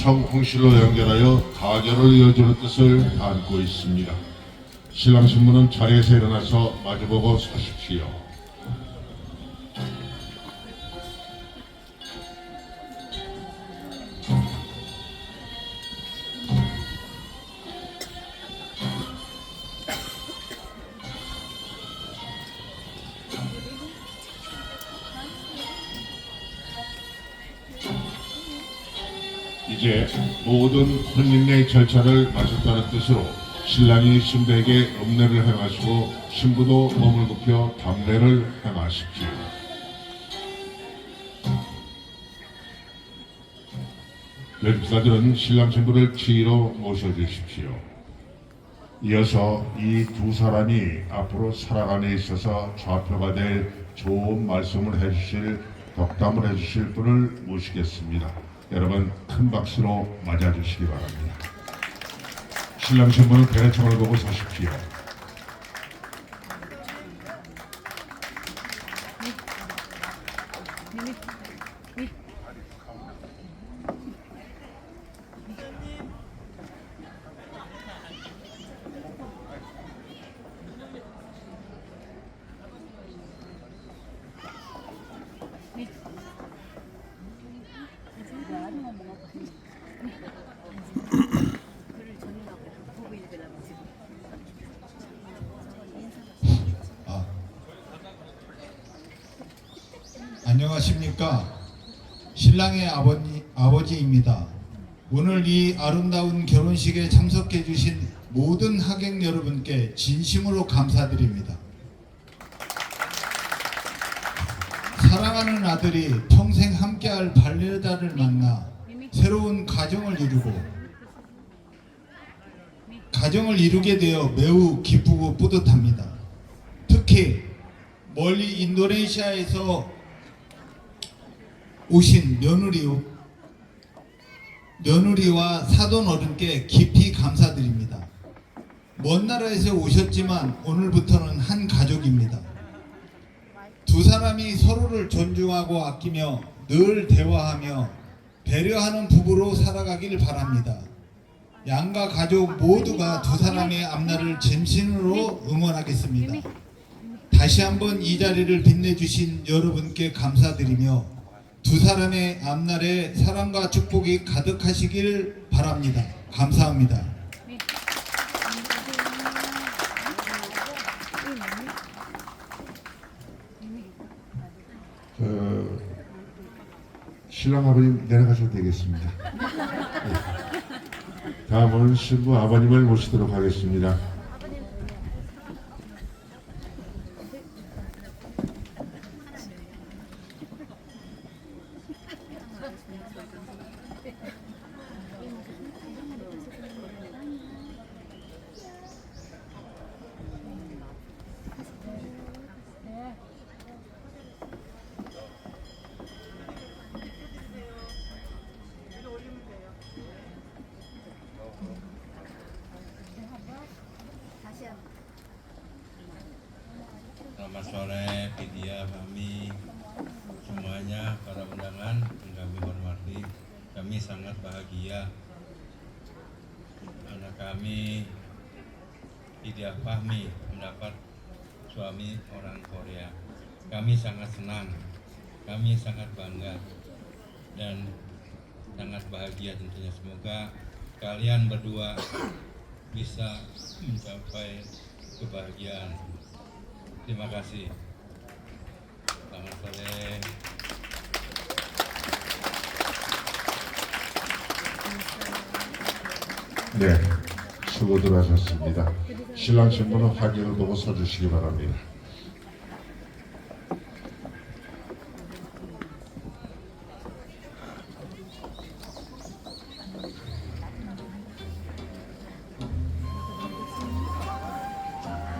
청홍실로 연결하여 가결을 이어주는 뜻을 담고 있습니다. 신랑 신부는 자리에서 일어나서 마주보고 서십시오. 이제 모든 혼인의 절차를 마쳤다는 뜻으로 신랑이 신부에게 음례를 행하시고 신부도 몸을 굽혀 담례를 행하십시오. 연주사들은 신랑 신부를 지휘로 모셔주십시오. 이어서 이 두 사람이 앞으로 살아가는 데 있어서 좌표가 될 좋은 말씀을 해주실 덕담을 해주실 분을 모시겠습니다. 여러분 큰 박수로 맞아주시기 바랍니다. 신랑 신부는 배려청을 보고 서십시오. 안녕하십니까. 신랑의 아버지, 아버지입니다. 오늘 이 아름다운 결혼식에 참석해 주신 모든 하객 여러분께 진심으로 감사드립니다. 사랑하는 아들이 평생 함께할 반려자를 만나 새로운 가정을 이루고 가정을 이루게 되어 매우 기쁘고 뿌듯합니다. 특히 멀리 인도네시아에서 오신 며느리 며느리와 사돈 어른께 깊이 감사드립니다. 먼 나라에서 오셨지만 오늘부터는 한 가족입니다. 두 사람이 서로를 존중하고 아끼며 늘 대화하며 배려하는 부부로 살아가길 바랍니다. 양가 가족 모두가 두 사람의 앞날을 진심으로 응원하겠습니다. 다시 한번 이 자리를 빛내주신 여러분께 감사드리며 두 사람의 앞날에 사랑과 축복이 가득하시길 바랍니다. 감사합니다. 어, 신랑 아버님 내려가셔도 되겠습니다. 네. 다음은 신부 아버님을 모시도록 하겠습니다. Sore, Vidya, Fahmi, semuanya para undangan yang kami hormati. Kami sangat bahagia anak kami Vidya Fahmi mendapat suami orang Korea. Kami sangat senang, kami sangat bangga dan sangat bahagia tentunya. Semoga kalian berdua bisa mencapai kebahagiaan. Terima kasih. Selamat sore. 네, 수고들 하셨습니다. 신랑 신부는 화기를 보고 서주시기 바랍니다.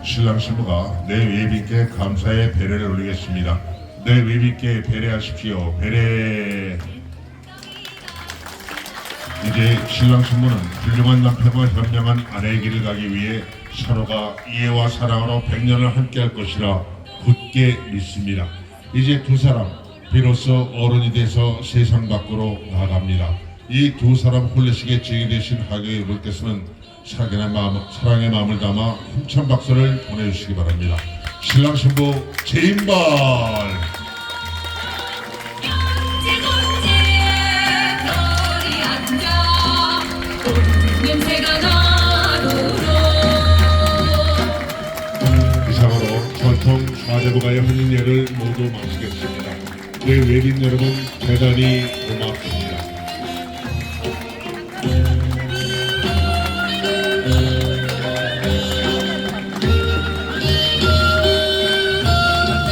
신랑 신부가 내 외빈께 감사의 배례를 올리겠습니다. 내 외빈께 배례하십시오. 배례. 이제 신랑 신부는 훌륭한 남편과 현명한 아내의 길을 가기 위해 서로가 이해와 사랑으로 백년을 함께할 것이라 굳게 믿습니다. 이제 두 사람 비로소 어른이 돼서 세상 밖으로 나갑니다. 이 두 사람 홀레식의 증인 되신 하객분께서는 사랑의 마음, 사랑의 마음을 담아 힘찬 박수를 보내주시기 바랍니다. 신랑 신부 나도록 이상으로 전통 사대부가의 혼인예를 모두 마치겠습니다. 우리 외빈 여러분 대단히 고맙습니다.